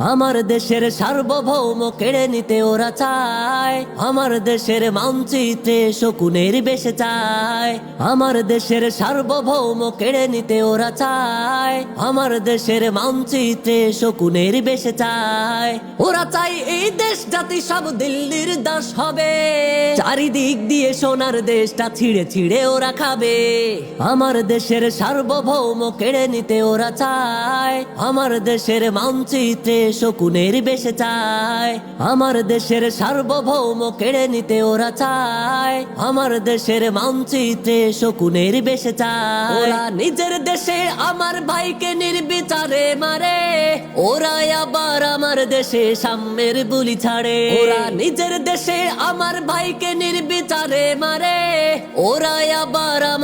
আমার দেশের সার্বভৌম কেড়ে নিতে ওরা চায়। আমার দেশের মানচিত্রে শকুনের বেশে চায়। আমার দেশের সার্বভৌম কেড়ে নিতে ওরা চায়। আমার দেশের মানচিত্রে শকুনের বেশে চায়। ওরা চাই এই দেশ জাতি সব দিল্লির দাস হবে। চারিদিক দিয়ে সোনার দেশটা ছিঁড়ে ছিঁড়ে ওরা খাবে। আমার দেশের সার্বভৌম কেড়ে নিতে ওরা চায়। আমার দেশের মানচিত্রে শকুনের বেশে চায়। আমার দেশের সার্বভৌম কেড়ে নিতে ওরা চায়। আমার দেশের মানচিত্রে শকুনের বেশে চায়। নিজের দেশে আমার ভাইকে নির্বিচারে মারে। ওরা আবার আমার দেশে সাম্যের বুলি ছাড়ে। ওরা নিজের দেশে আমার ভাইকে নির্বিচারে মারে। ওরা আবার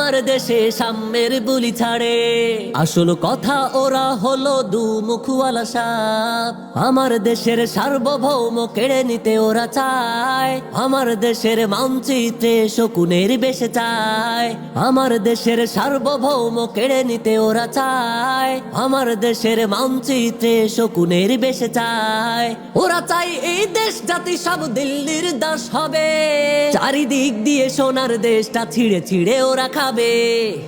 আমার দেশে সাম্যের বুলি ছাড়ে। আসল কথা ওরা হলো দু মুখওয়ালা সাপ। আমার দেশের সার্বভৌম কেড়ে নিতে ওরা চায়। আমার দেশের মানচিত্রে শকুনের বেশে চায়। আমার দেশের সার্বভৌম কেড়ে নিতে ওরা চায়। আমার দেশের মানচিত্রে শকুনের বেশে চায়। ওরা চাই এই দেশ জাতি সব দিল্লির দাস হবে। চারিদিক দিয়ে সোনার দেশটা ছিঁড়ে ছিঁড়ে ওরা খাবে।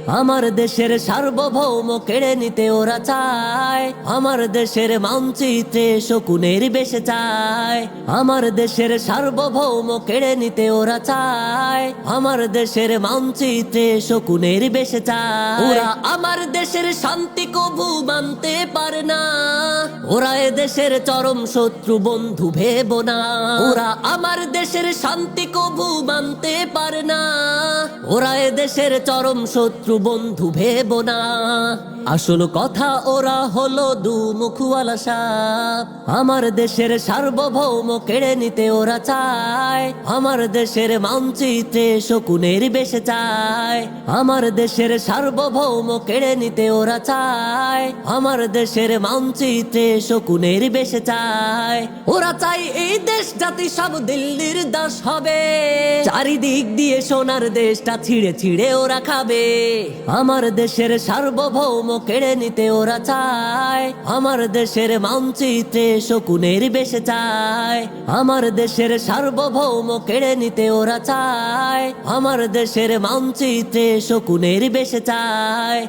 আমার দেশের সার্বভৌম কেড়ে নিতে ওরা চায়। আমার দেশের মানচিত্রে শকুনের বেশে চায়। আমার দেশের সার্বভৌম কেড়ে নিতে ওরা চায়। আমার দেশের মানচিত্রে শকুনের বেশে চায়। ওরা আমার দেশের শান্তি কবু মানতে পারে না। ওরা এ দেশের চরম শত্রু বন্ধু ভেব না। ওরা আমার দেশের শান্তি কবু মানতে পারে না। ওরা এ দেশের চরম শত্রু, বন্ধু, ভেব না। আসল কথা, ওরা হলো দু মুখওয়ালা সাপ। আমার দেশের সার্বভৌম কেড়ে নিতে ওরা চায়। আমার দেশের মানচিত্রে শকুনের বেশে চায়। আমার দেশের সার্বভৌম কেড়ে নিতে ওরা চায়। আমার দেশের মানচিত্রে শকুনের বেশে চায়। ওরা চাই এই দেশ জাতি সব দিল্লির দাস হবে। চারিদিক দিয়ে সোনার দেশটা ছিঁড়ে ছিঁড়ে ওরা খাবে। আমার দেশের সার্বভৌম কেড়ে নিতে ওরা চায়। আমার দেশের মানচিত্রে শকুনের বেশে চায়। আমার দেশের সার্বভৌম কেড়ে নিতে ওরা চায়। আমার দেশের মানচিত্রে শকুনের বেশে চায়।